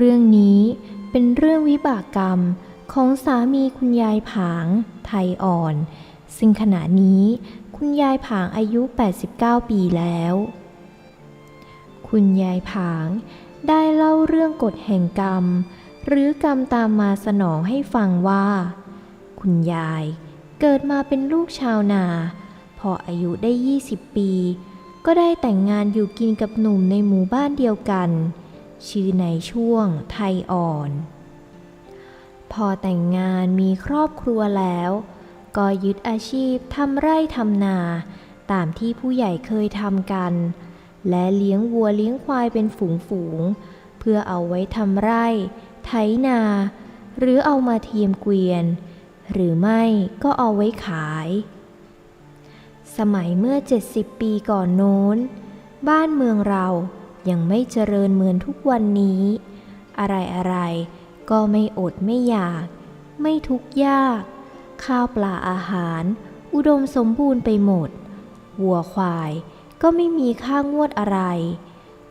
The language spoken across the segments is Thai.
เรื่องนี้เป็นเรื่องวิบากกรรมของสามีคุณยายผางไทยอ่อน ซึ่งขณะนี้คุณยายผางอายุ 89 ปีแล้ว คุณยายผางได้เล่าเรื่องกฎแห่งกรรม หรือกรรมตามมาสนองให้ฟังว่า คุณยายเกิดมาเป็นลูกชาวนา พออายุได้ 20 ปี ก็ได้แต่งงานอยู่กินกับหนุ่มในหมู่บ้านเดียวกัน ชื่อในช่วงไทยอ่อน พอแต่งงานมีครอบครัวแล้ว ก็ยึดอาชีพทำไร่ทำนา ตามที่ผู้ใหญ่เคยทำกัน และเลี้ยงวัวเลี้ยงควายเป็นฝูงๆเพื่อเอาไว้ทำไร่ ไถนา หรือเอามาเทียมเกวียน หรือไม่ก็เอาไว้ขาย สมัยเมื่อ 70 ปีก่อนโน้น บ้านเมืองเรา ยังไม่เจริญเหมือนทุกวันนี้ อะไรอะไรก็ไม่อดไม่อยาก ไม่ทุกข์ยาก ข้าวปลาอาหาร อุดมสมบูรณ์ไปหมด วัวควายก็ไม่มีค่างวดอะไร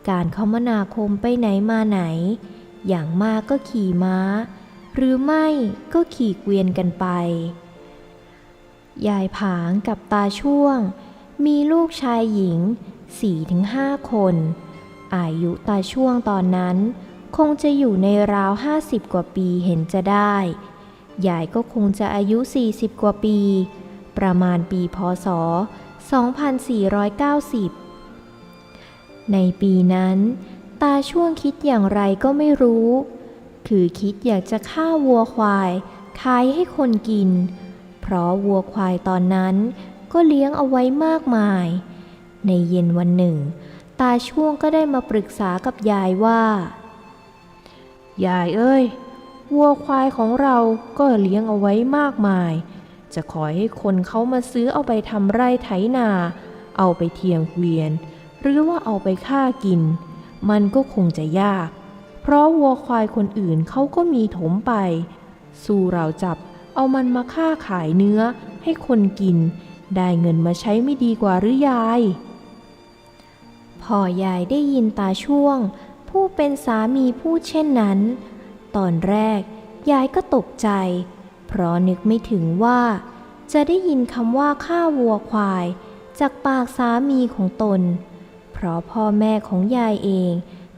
การคมนาคมไปไหนมาไหน อย่างมากก็ขี่ม้า หรือไม่ก็ขี่เกวียนกันไป ยายผางกับตาช่วง มีลูกชายหญิง4-5คน อายุตาช่วงตอนนั้น คงจะอยู่ในราว50กว่าปีเห็นจะได้ ยายก็คงจะอายุ 40 กว่าปี ประมาณปีพศ 2490 ในปีนั้น ตาช่วงคิดอย่างไรก็ไม่รู้ คือคิดอยากจะฆ่าวัวควายขายให้คนกิน เพราะวัวควายตอนนั้นก็เลี้ยงเอาไว้มากมาย ในเย็นวันหนึ่ง ตาช่วงก็ได้มาปรึกษากับยายว่า ยายเอ้ย วัวควายของเราก็เลี้ยงเอาไว้มากมาย จะขอให้คนเขามาซื้อเอาไปทำไร่ไถนา เอาไปเทียมเกวียน หรือว่าเอาไปฆ่ากิน มันก็คงจะยาก เพราะวัวควายคนอื่นเขาก็มีถมไป สู้เราจับเอามันมาฆ่าขายเนื้อให้คนกิน ได้เงินมาใช้ไม่ดีกว่าหรือยาย พอยายได้ยินตาช่วง ผู้เป็นสามีพูดเช่นนั้น ตอนแรกยายก็ตกใจ เพราะนึกไม่ถึงว่า จะได้ยินคำว่าฆ่าวัวควาย จากปากสามีของตน เพราะพ่อแม่ของยายเอง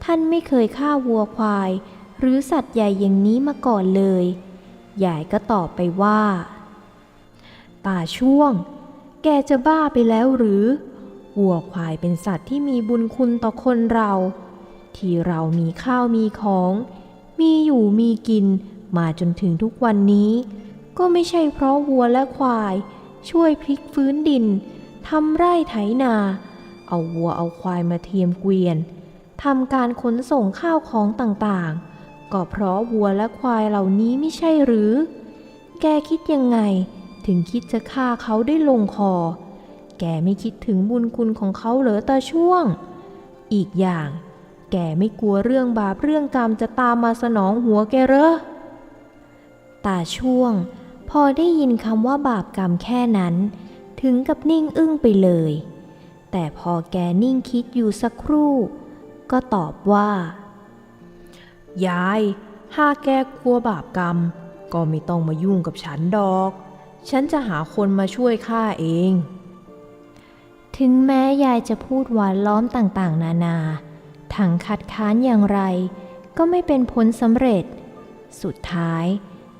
ท่านไม่เคยฆ่าวัวควาย หรือสัตว์ใหญ่อย่างนี้มาก่อนเลย ยายก็ตอบไปว่า ตาช่วง แกจะบ้าไปแล้วหรือ วัวควายเป็นสัตว์ที่มีบุญคุณต่อคนเรา ที่เรามีข้าวมีของ มีอยู่มีกินมาจนถึงทุกวันนี้ ก็ไม่ใช่เพราะวัวและควาย ช่วยพลิกฟื้นดินทำไร่ไถนา เอาวัวเอาควายมาเทียมเกวียนทำการขนส่งข้าวของต่างๆ ก็เพราะวัวและควายเหล่านี้ไม่ใช่หรือ แกคิดยังไง ถึงคิดจะฆ่าเขาได้ลงคอ แกไม่คิดถึงบุญคุณของเขาเหรอตาช่วง อีกอย่าง แกไม่กลัวเรื่องบาปเรื่องกรรมจะตามมาสนองหัวแกเหรอตาช่วง พอได้ยินคำว่าบาปกรรมแค่นั้น ถึงกับนิ่งอึ้งไปเลย แต่พอแกนิ่งคิดอยู่สักครู่ ก็ตอบว่า ยายถ้าแกกลัวบาปกรรม ก็ไม่ต้องมายุ่งกับฉันดอก ฉันจะหาคนมาช่วยข้าเอง ถึงแม้ยายจะพูดหวานล้อมต่างๆ นานาทั้งคัดค้านอย่างไร ก็ไม่เป็นผลสำเร็จ สุดท้าย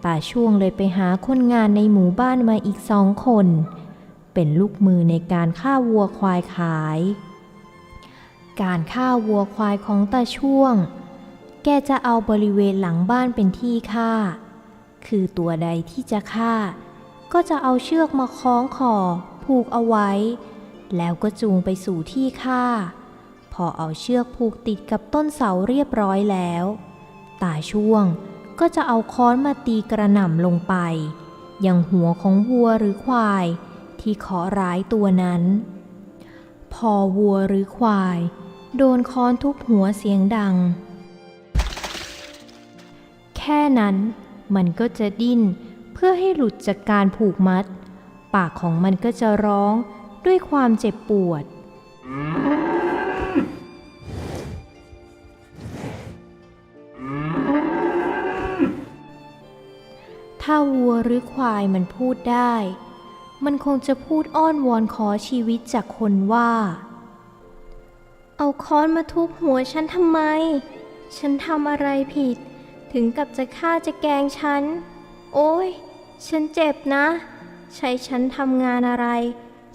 ตาช่วงเลยไปหาคนงานในหมู่บ้านมาอีกสองคน เป็นลูกมือในการฆ่าวัวควายขาย การฆ่าวัวควายของตาช่วง แกจะเอาบริเวณหลังบ้านเป็นที่ฆ่า คือตัวใดที่จะฆ่า ก็จะเอาเชือกมาคล้องคอผูกเอาไว้ แล้วก็จูงไปสู่ที่ฆ่า พอเอาเชือกผูกติดกับต้นเสาเรียบร้อยแล้ว ตาช่วงก็จะเอาค้อนมาตีกระหน่ำลงไป ยังหัวของวัวหรือควาย ที่เคาะร้ายตัวนั้น พอวัวหรือควาย โดนค้อนทุบหัวเสียงดัง แค่นั้นมันก็จะดิ้นเพื่อให้หลุดจากการผูกมัด ปากของมันก็จะร้อง ด้วยความเจ็บปวด ถ้าวัวหรือควายมันพูดได้ มันคงจะพูดอ้อนวอนขอชีวิตจากคนว่า เอาค้อนมาทุบหัวฉันทำไม ฉันทำอะไรผิด ถึงกับจะฆ่าจะแกงฉัน โอ้ย ฉันเจ็บนะ ใช้ฉันทำงานอะไร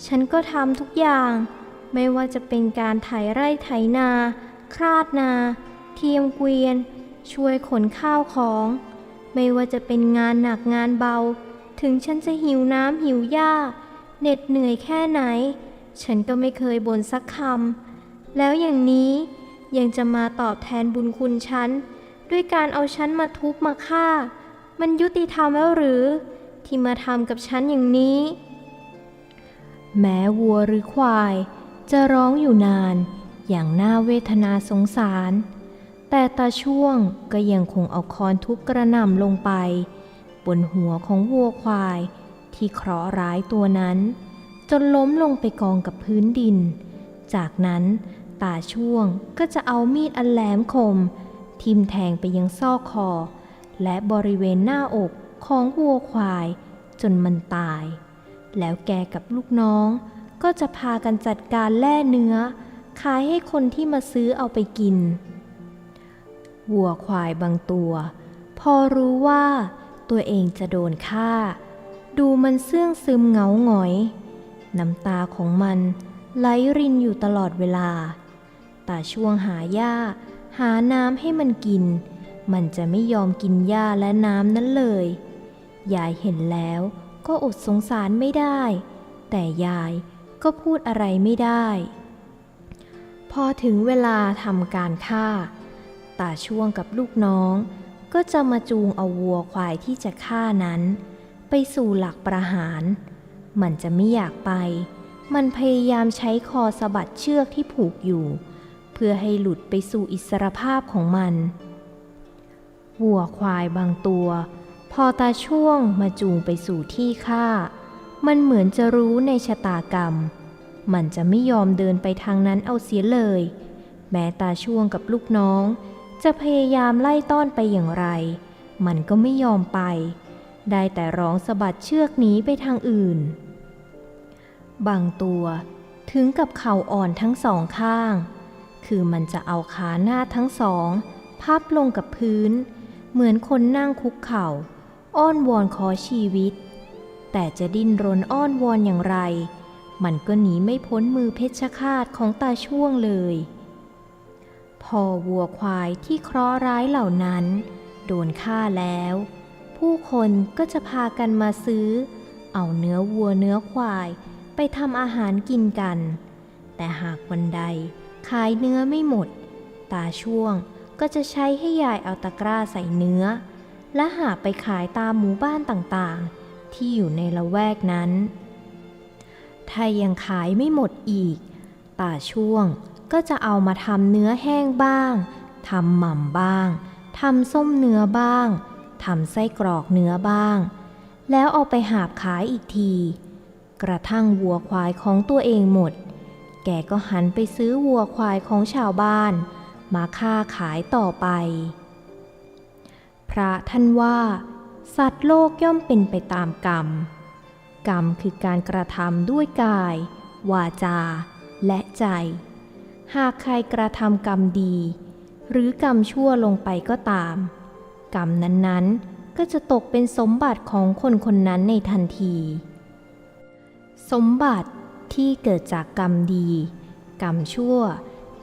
ฉันก็ทำทุกอย่าง ไม่ว่าจะเป็นการไถไร่ไถนา คราดนา เทียมเกวียน ช่วยขนข้าวของ ไม่ว่าจะเป็นงานหนักงานเบา ถึงฉันจะหิวน้ำหิวหญ้าเหน็ดเหนื่อยแค่ไหน ฉันก็ไม่เคยบ่นสักคำ แล้วอย่างนี้ยังจะมาตอบแทนบุญคุณฉัน ด้วยการเอาฉันมาทุบมาฆ่า มันยุติธรรมแล้วหรือ ที่มาทำกับฉันอย่างนี้ แม้วัวหรือควาย จะร้องอยู่นาน อย่างน่าเวทนาสงสาร แต่ตาช่วงก็ยังคงเอาคอนทุบกระหน่ำลงไป บนหัวของวัวควายที่เคราะห์ร้ายตัวนั้น จนล้มลงไปกองกับพื้นดิน จากนั้นตาช่วงก็จะเอามีดอันแหลมคม ทิ่มแทงไปยังซอกคอ และบริเวณหน้าอกของวัวควายจนมันตาย แล้วแกกับลูกน้อง ก็จะพากันจัดการแล่เนื้อ ขายให้คนที่มาซื้อเอาไปกิน วัวควายบางตัว พอรู้ว่าตัวเองจะโดนฆ่า ดูมันเสื่องซึมเหงาหงอย น้ำตาของมันไหลรินอยู่ตลอดเวลา แตาช่วงหาหญ้า หาน้ำให้มันกิน มันจะไม่ยอมกินหญ้าและน้ำนั้นเลย ยายเห็นแล้ว ก็อดสงสารไม่ได้ แต่ยายก็พูดอะไรไม่ได้ พอถึงเวลาทำการฆ่าตาช่วงกับลูกน้อง ก็จะมาจูงเอาวัวควายที่จะฆ่านั้น ไปสู่หลักประหาร มันจะไม่อยากไป มันพยายามใช้คอสะบัดเชือกที่ผูกอยู่ เพื่อให้หลุดไปสู่อิสรภาพของมัน วัวควายบางตัว พอตาช่วงมาจูงไปสู่ที่ฆ่ามันเหมือนจะรู้ในชะตากรรม มันจะไม่ยอมเดินไปทางนั้นเอาเสียเลย แม้ตาช่วงกับลูกน้อง จะพยายามไล่ต้อนไปอย่างไร มันก็ไม่ยอมไป ได้แต่ร้องสะบัดเชือกหนีไปทางอื่น บางตัวถึงกับเข่าอ่อนทั้งสองข้าง คือมันจะเอาขาหน้าทั้งสอง พับลงกับพื้น เหมือนคนนั่งคุกเข่า อ้อนวอนขอชีวิต แต่จะดิ้นรนอ้อนวอนอย่างไร มันก็หนีไม่พ้นมือเพชฌฆาตของตาช่วงเลย พอวัวควายที่เคราะห์ร้ายเหล่านั้น โดนฆ่าแล้ว ผู้คนก็จะพากันมาซื้อ เอาเนื้อวัวเนื้อควายไปทำอาหารกินกัน แต่หากวันใดขายเนื้อไม่หมด ตาช่วงก็จะใช้ให้ยายเอาตะกร้าใส่เนื้อ และหาไปขายตามหมู่บ้านต่างๆ ที่อยู่ในละแวกนั้น ถ้ายังขายไม่หมดอีก ตาช่วงก็จะเอามาทำเนื้อแห้งบ้าง ทำหม่ำบ้าง ทำส้มเนื้อบ้าง ทำไส้กรอกเนื้อบ้าง แล้วเอาไปหาบขายอีกที กระทั่งวัวควายของตัวเองหมด แกก็หันไปซื้อวัวควายของชาวบ้าน มาค้าขายต่อไป พระท่านว่า สัตว์โลกย่อมเป็นไปตามกรรม กรรมคือการกระทำด้วยกาย วาจา และใจ หากใครกระทำกรรมดี หรือกรรมชั่วลงไปก็ตาม กรรมนั้นๆก็จะตกเป็นสมบัติของคนคนนั้นในทันที สมบัติที่เกิดจากกรรมดี กรรมชั่ว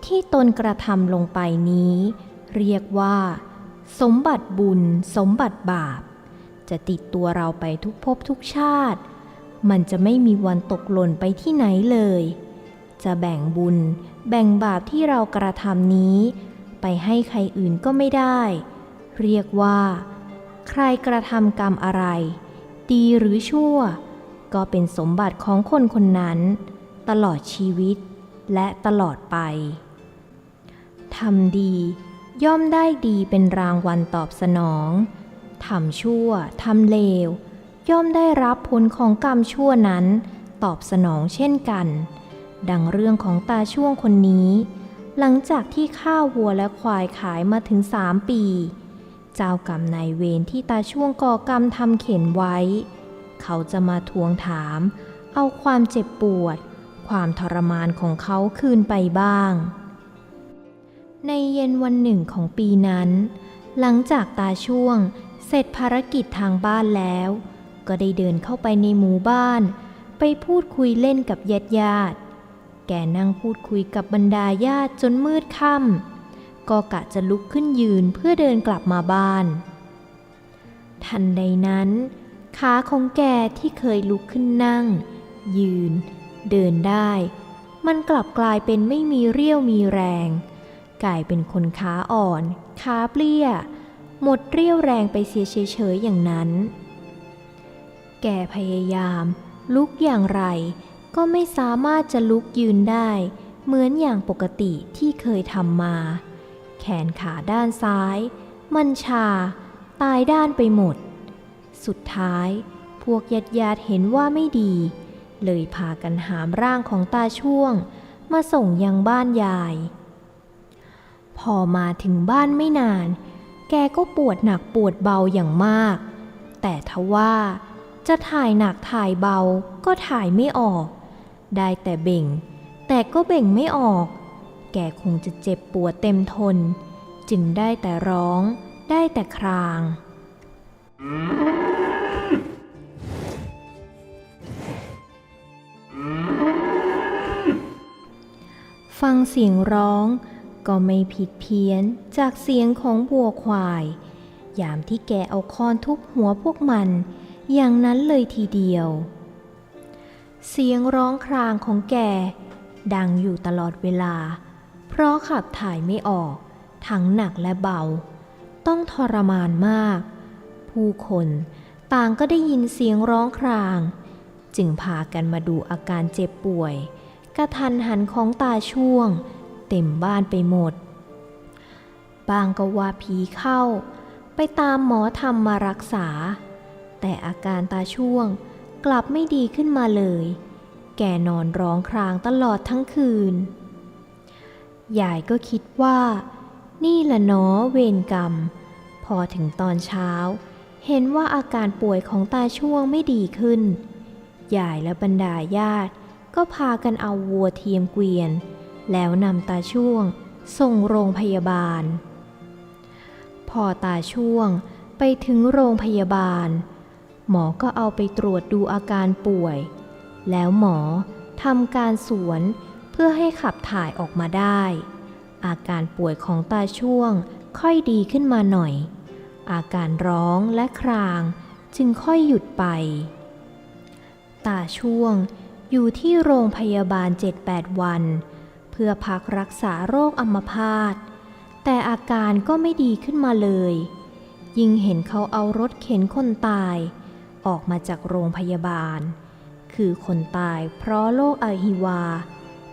ที่ตนกระทำลงไปนี้ เรียกว่า สมบัติบุญ สมบัติบาป จะติดตัวเราไปทุกภพทุกชาติ มันจะไม่มีวันตกหล่นไปที่ไหนเลย จะแบ่งบุญ แบ่งบาปที่เรากระทำนี้ ไปให้ใครอื่นก็ไม่ได้ เรียกว่า ใครกระทำกรรมอะไร ดีหรือชั่ว ก็เป็นสมบัติของคนคนนั้น ตลอดชีวิตและตลอดไปทำดี ย่อมได้ดีเป็นรางวัลตอบสนอง ทำชั่ว ทำเลว ย่อมได้รับผลของกรรมชั่วนั้น ตอบสนองเช่นกัน ดังเรื่องของตาช่วงคนนี้ หลังจากที่ข้าววัวและควายขายมาถึงสามปี เจ้ากรรมนายเวรที่ตาช่วงก่อกรรมทำเข็นไว้ เขาจะมาทวงถาม เอาความเจ็บปวด ความทรมานของเขาคืนไปบ้าง ในเย็นวันหนึ่งของปีนั้น หลังจากตาช่วง เสร็จภารกิจทางบ้านแล้ว ก็ได้เดินเข้าไปในหมู่บ้าน ไปพูดคุยเล่นกับญาติญาติ แกนั่งพูดคุยกับบรรดาญาติจนมืดค่ำก็กะจะลุกขึ้นยืนเพื่อเดินกลับมาบ้าน ทันใดนั้น ขาของแกที่เคยลุกขึ้นนั่ง ยืน เดินได้ มันกลับกลายเป็นไม่มีเรี่ยวมีแรง กลายเป็นคนขาอ่อน ขาเปลี้ย หมดเรี่ยวแรงไปเสียเฉยๆอย่างนั้น แกพยายาม ลุกอย่างไร ก็ไม่สามารถจะลุกยืนได้ เหมือนอย่างปกติที่เคยทำมา แขนขาด้านซ้าย มันชา ตายด้านไปหมด สุดท้ายพวกญาติญาติเห็นว่าไม่ดี เลยพากันหามร่างของตาช่วง มาส่งยังบ้านยาย พอมาถึงบ้านไม่นาน แกก็ปวดหนักปวดเบาอย่างมาก แต่ทว่าจะถ่ายหนักถ่ายเบาก็ถ่ายไม่ออก ได้แต่เบ่ง แต่ก็เบ่งไม่ออก แกคงจะเจ็บปวดเต็มทน จึงได้แต่ร้อง ได้แต่คราง ฟังเสียงร้อง ก็ไม่ผิดเพี้ยนจากเสียงของบัวควาย ยามที่แกเอาค้อนทุบหัวพวกมัน อย่างนั้นเลยทีเดียว เสียงร้องครางของแก ดังอยู่ตลอดเวลา เพราะขับถ่ายไม่ออก ทั้งหนักและเบา ต้องทรมานมาก ผู้คนต่างก็ได้ยินเสียงร้องคราง จึงพากันมาดูอาการเจ็บป่วย กระทันหันของตาช่วง เต็มบ้านไปหมด บางก็ว่าผีเข้า ไปตามหมอธรรมมารักษา แต่อาการตาช่วงกลับไม่ดีขึ้นมาเลย แกนอนร้องครางตลอดทั้งคืน ยายก็คิดว่า นี่ละเนาะเวรกรรม พอถึงตอนเช้า เห็นว่าอาการป่วยของตาช่วงไม่ดีขึ้น ยายและบรรดาญาติก็พากันเอาวัวเทียมเกวียน แล้วนำตาช่วงส่งโรงพยาบาล พอตาช่วงไปถึงโรงพยาบาล หมอก็เอาไปตรวจดูอาการป่วย แล้วหมอทำการสวนเพื่อให้ขับถ่ายออกมาได้ อาการป่วยของตาช่วงค่อยดีขึ้นมาหน่อย อาการร้องและครางจึงค่อยหยุดไป ตาช่วงอยู่ที่โรงพยาบาล 7-8 วัน พื่อพักรักษาโรคอัมพาต แต่อาการก็ไม่ดีขึ้นมาเลย ยิ่งเห็นเขาเอารถเข็นคนตาย ออกมาจากโรงพยาบาล คือคนตายเพราะโรคอะฮิวา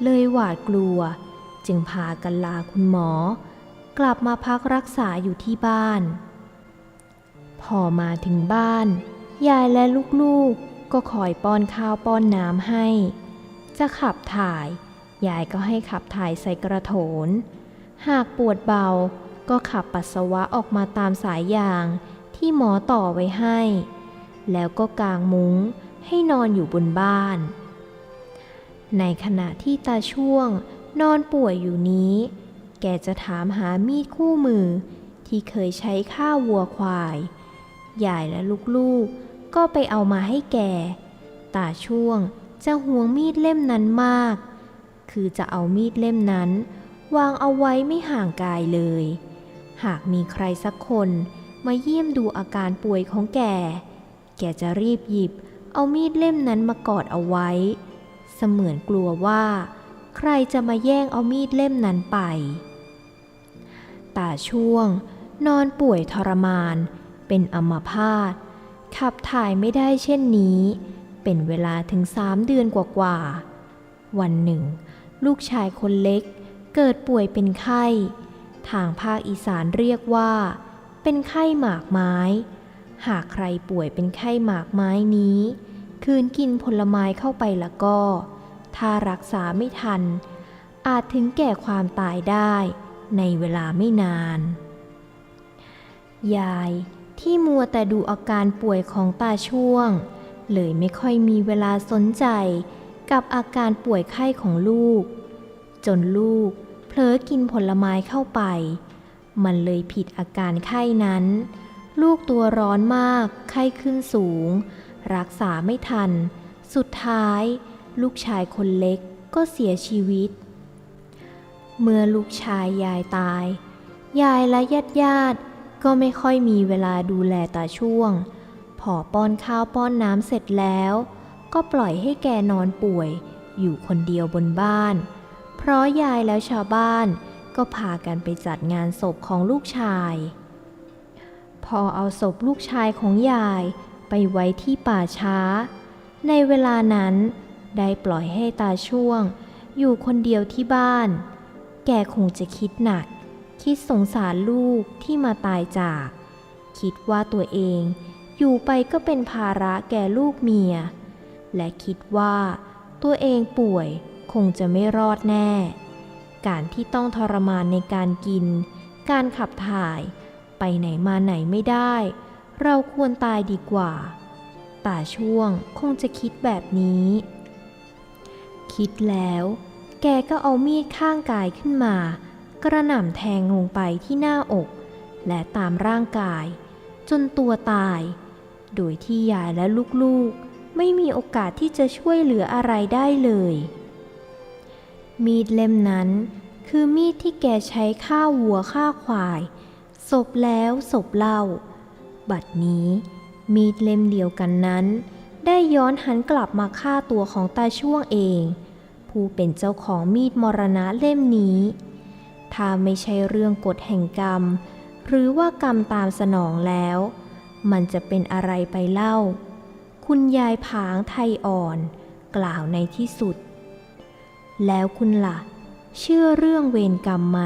เลยหวาดกลัว จึงพากันลาคุณหมอ กลับมาพักรักษาอยู่ที่บ้าน พอมาถึงบ้าน ยายและลูกๆก็คอยป้อนข้าวป้อนน้ำให้ จะขับถ่าย ยายก็ให้ขับถ่ายใส่กระโถน หากปวดเบาก็ขับปัสสาวะออกมาตามสายยางที่หมอต่อไว้ให้ แล้วก็กางมุ้งให้นอนอยู่บนบ้าน ในขณะที่ตาช่วงนอนป่วยอยู่นี้ แกจะถามหามีดคู่มือที่เคยใช้ฆ่าวัวควายยายและลูกๆก็ไปเอามาให้แก ตาช่วงจะห่วงมีดเล่มนั้นมาก คือจะเอามีดเล่มนั้น วางเอาไว้ไม่ห่างกายเลย หากมีใครสักคนมาเยี่ยมดูอาการป่วยของแก แกจะรีบหยิบ เอามีดเล่มนั้นมากอดเอาไว้ เสมือนกลัวว่า ใครจะมาแย่งเอามีดเล่มนั้นไป ตาช่วง นอนป่วยทรมาน เป็นอัมพาต ขับถ่ายไม่ได้เช่นนี้ เป็นเวลาถึงสามเดือนกว่าๆ วันหนึ่ง ลูกชายคนเล็กเกิดป่วยเป็นไข้ ทางภาคอีสานเรียกว่า เป็นไข้หมากไม้ หากใครป่วยเป็นไข้หมากไม้นี้ คืนกินผลไม้เข้าไปละก็ ถ้ารักษาไม่ทัน อาจถึงแก่ความตายได้ในเวลาไม่นาน ยายที่มัวแต่ดูอาการป่วยของตาช่วง เลยไม่ค่อยมีเวลาสนใจ กับอาการป่วยไข้ของลูก จนลูกเผลอกินผลไม้เข้าไป มันเลยผิดอาการไข้นั้น ลูกตัวร้อนมาก ไข้ขึ้นสูง รักษาไม่ทัน สุดท้าย ลูกชายคนเล็กก็เสียชีวิต เมื่อลูกชายยายตาย ยายและญาติญาติก็ไม่ค่อยมีเวลาดูแลตาช่วง พอป้อนข้าวป้อนน้ำเสร็จแล้ว ก็ปล่อยให้แกนอนป่วย อยู่คนเดียวบนบ้าน เพราะยายแล้วชาวบ้านก็พากันไปจัดงานศพของลูกชาย พอเอาศพลูกชายของยายไปไว้ที่ป่าช้า ในเวลานั้นได้ปล่อยให้ตาช่วง อยู่คนเดียวที่บ้าน แกคงจะคิดหนัก คิดสงสารลูกที่มาตายจาก คิดว่าตัวเองอยู่ไปก็เป็นภาระแก่ลูกเมีย และคิดว่า ตัวเองป่วยคงจะไม่รอดแน่ การที่ต้องทรมานในการกิน การขับถ่าย ไปไหนมาไหนไม่ได้ เราควรตายดีกว่า ตาช่วงคงจะคิดแบบนี้ คิดแล้ว แกก็เอามีดข้างกายขึ้นมา กระหน่ำแทงลงไปที่หน้าอก และตามร่างกาย จนตัวตาย โดยที่ยายและลูกๆ ไม่มีโอกาสที่จะช่วยเหลืออะไรได้เลย มีดเล่มนั้นคือมีดที่แกใช้ฆ่าวัวฆ่าควาย ศพแล้วศพเล่า บัดนี้มีดเล่มเดียวกันนั้น ได้ย้อนหันกลับมาฆ่าตัวของตาช่วงเอง ผู้เป็นเจ้าของมีดมรณะเล่มนี้ ถ้าไม่ใช่เรื่องกฎแห่งกรรม หรือว่ากรรมตามสนองแล้ว มันจะเป็นอะไรไปเล่า คุณยายผางไทยอ่อนกล่าวในที่สุด แล้วคุณล่ะ เชื่อเรื่องเวรกรรมไหม